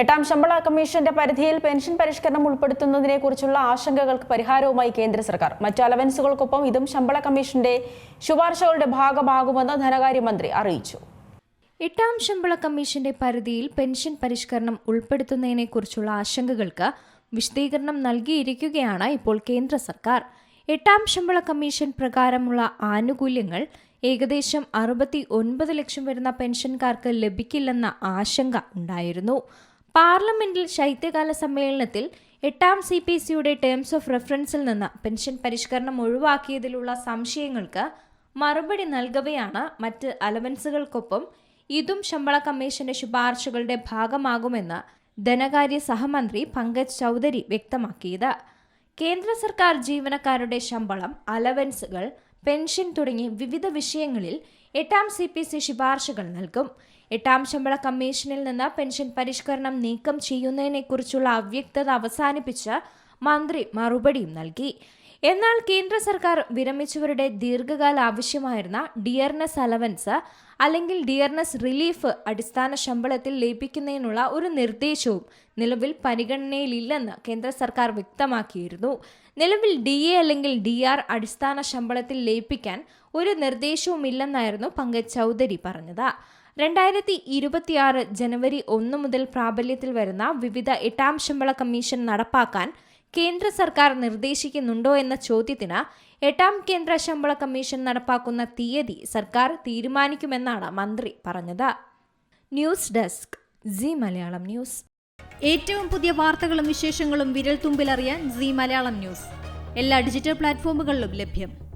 എട്ടാം ശമ്പള കമ്മീഷന്റെ പരിധിയിൽ പെൻഷൻ പരിഷ്കരണം ഉൾപ്പെടുത്തുന്നതിനെക്കുറിച്ചുള്ള ആശങ്കകൾക്ക് പരിഹാരവുമായി കേന്ദ്ര സർക്കാർ. മറ്റ് അലവൻസുകൾക്കൊപ്പം ഇതും ശമ്പള കമ്മീഷന്റെ ശുപാർശകളുടെ ഭാഗമാകുമെന്ന് ധനകാര്യമന്ത്രി അറിയിച്ചു. എട്ടാം ശമ്പള കമ്മീഷന്റെ പരിധിയിൽ പെൻഷൻ പരിഷ്കരണം ഉൾപ്പെടുത്തുന്നതിനെക്കുറിച്ചുള്ള ആശങ്കകൾക്ക് വിശദീകരണം നൽകിയിരിക്കുകയാണ് ഇപ്പോൾ കേന്ദ്ര സർക്കാർ. എട്ടാം ശമ്പള കമ്മീഷൻ പ്രകാരമുള്ള ആനുകൂല്യങ്ങൾ ഏകദേശം അറുപത്തി ഒൻപത് ലക്ഷം വരുന്ന പെൻഷൻകാർക്ക് ലഭിക്കില്ലെന്ന ആശങ്ക ഉണ്ടായിരുന്നു. പാർലമെന്റിൽ ശൈത്യകാല സമ്മേളനത്തിൽ എട്ടാം സി പി സിയുടെ ടേംസ് ഓഫ് റെഫറൻസിൽ നിന്ന് പെൻഷൻ പരിഷ്കരണം ഒഴിവാക്കിയതിലുള്ള സംശയങ്ങൾക്ക് മറുപടി നൽകവെയാണ് മറ്റ് അലവൻസുകൾക്കൊപ്പം ഇതും ശമ്പള കമ്മീഷന്റെ ശുപാർശകളുടെ ഭാഗമാകുമെന്ന് ധനകാര്യ സഹമന്ത്രി പങ്കജ് ചൗധരി വ്യക്തമാക്കിയത്. കേന്ദ്ര സർക്കാർ ജീവനക്കാരുടെ ശമ്പളം അലവൻസുകൾ പെൻഷൻ തുടങ്ങി വിവിധ വിഷയങ്ങളിൽ എട്ടാം സി പി സി ശുപാർശകൾ നൽകും. എട്ടാം ശമ്പള കമ്മീഷനിൽ നിന്ന് പെൻഷൻ പരിഷ്കരണം നീക്കം ചെയ്യുന്നതിനെക്കുറിച്ചുള്ള അവ്യക്തത അവസാനിപ്പിച്ച് മന്ത്രി മറുപടിയും നൽകി. എന്നാൽ കേന്ദ്ര സർക്കാർ വിരമിച്ചവരുടെ ദീർഘകാല ആവശ്യമായിരുന്ന ഡിയർനെസ് അലവൻസ് അല്ലെങ്കിൽ ഡിയർനെസ് റിലീഫ് അടിസ്ഥാന ശമ്പളത്തിൽ ലയിപ്പിക്കുന്നതിനുള്ള ഒരു നിർദ്ദേശവും നിലവിൽ പരിഗണനയിലില്ലെന്ന് കേന്ദ്ര സർക്കാർ വ്യക്തമാക്കിയിരുന്നു. നിലവിൽ ഡി എ അല്ലെങ്കിൽ ഡി ആർ അടിസ്ഥാന ശമ്പളത്തിൽ ലയിപ്പിക്കാൻ ഒരു നിർദ്ദേശവുമില്ലെന്നായിരുന്നു പങ്കജ് ചൗധരി പറഞ്ഞത്. രണ്ടായിരത്തി ഇരുപത്തിയാറ് ജനുവരി ഒന്ന് മുതൽ പ്രാബല്യത്തിൽ വരുന്ന വിവിധ എട്ടാം ശമ്പള കമ്മീഷൻ നടപ്പാക്കാൻ കേന്ദ്ര സർക്കാർ നിർദ്ദേശിക്കുന്നുണ്ടോ എന്ന ചോദ്യത്തിന് എട്ടാം കേന്ദ്ര ശമ്പള കമ്മീഷൻ നടപ്പാക്കുന്ന തീയതി സർക്കാർ തീരുമാനിക്കുമെന്നാണ് മന്ത്രി പറഞ്ഞത്. News desk Zee Malayalam news. ഏറ്റവും പുതിയ വാർത്തകളും വിശേഷങ്ങളും വിരൽ തുമ്പിലറിയാൻ ജി മലയാളം ന്യൂസ്. എല്ലാ ഡിജിറ്റൽ പ്ലാറ്റ്ഫോമുകളിലും ലഭ്യം.